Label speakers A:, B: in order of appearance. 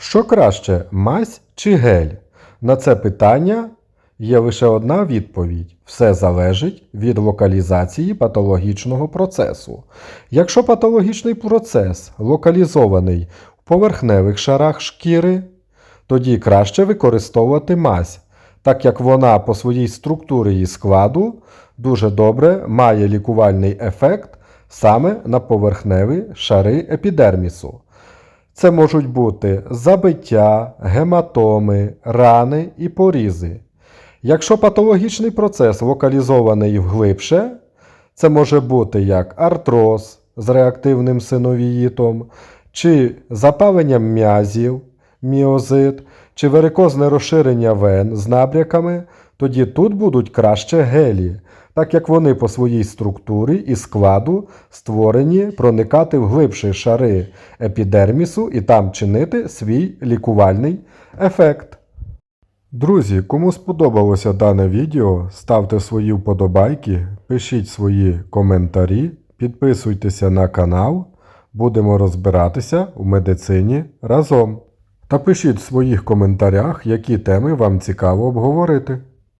A: Що краще, мазь чи гель? На це питання є лише одна відповідь: все залежить від локалізації патологічного процесу. Якщо патологічний процес локалізований в поверхневих шарах шкіри, тоді краще використовувати мазь, так як вона по своїй структурі і складу дуже добре має лікувальний ефект саме на поверхневі шари епідермісу. Це можуть бути забиття, гематоми, рани і порізи. Якщо патологічний процес локалізований вглибше, це може бути як артроз з реактивним синовіїтом, чи запалення м'язів, міозит, чи варикозне розширення вен з набряками, тоді тут будуть краще гелі, так як вони по своїй структурі і складу створені проникати в глибші шари епідермісу і там чинити свій лікувальний ефект. Друзі, кому сподобалося дане відео, ставте свої вподобайки, пишіть свої коментарі, підписуйтеся на канал. Будемо розбиратися в медицині разом. Та пишіть в своїх коментарях, які теми вам цікаво обговорити.